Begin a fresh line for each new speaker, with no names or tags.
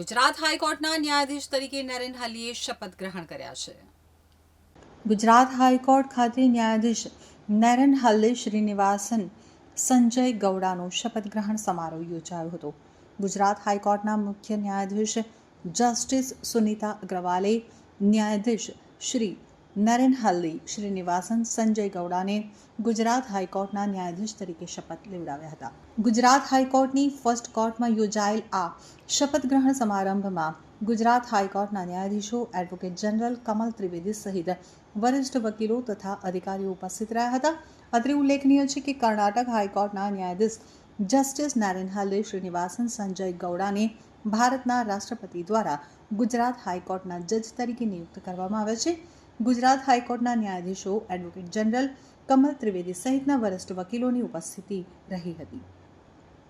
ગુજરાત હાઈકોર્ટના ન્યાયાધીશ તરીકે નરેન હાલીએ શપથ ગ્રહણ કર્યા છે.
ગુજરાત હાઈકોર્ટ ખાતે ન્યાયાધીશ નરેન હાલી શ્રીનિવાસન સંજય ગૌડાનો શપથ ગ્રહણ સમારોહ યોજાયો હતો. ગુજરાત હાઈકોર્ટના મુખ્ય ન્યાયાધીશ જસ્ટિસ સુનીતા અગ્રવાલે ન્યાયાધીશ શ્રી નરેન હલ્લી, શ્રીનિવાસન, સંજય ગૌડાને ગુજરાત હાઈકોર્ટના ન્યાયાધીશ તરીકે શપથ લેવડાવ્યા હતા. ગુજરાત હાઈકોર્ટની ફર્સ્ટ કોર્ટમાં યોજાયેલ આ શપથ ગ્રહણ સમારંભમાં ગુજરાત હાઈકોર્ટના ન્યાયાધીશો, એડવોકેટ જનરલ કમલ ત્રિવેદી સહિત વરિષ્ઠ વકીલો તથા અધિકારીઓ ઉપસ્થિત રહ્યા હતા. અત્રે ઉલ્લેખનીય છે કે કર્ણાટક હાઈકોર્ટના ન્યાયાધીશ જસ્ટિસ નારાયણ શ્રીનિવાસન, સંજય ગૌડાને ભારતના રાષ્ટ્રપતિ દ્વારા ગુજરાત હાઈકોર્ટના જજ તરીકે નિયુક્ત કરવામાં આવ્યા છે. ગુજરાત હાઈકોર્ટના ન્યાયાધીશો એડવોકેટ જનરલ કમલ ત્રિવેદી સહિતના વરિષ્ઠ વકીલોની ઉપસ્થિતિ રહી હતી.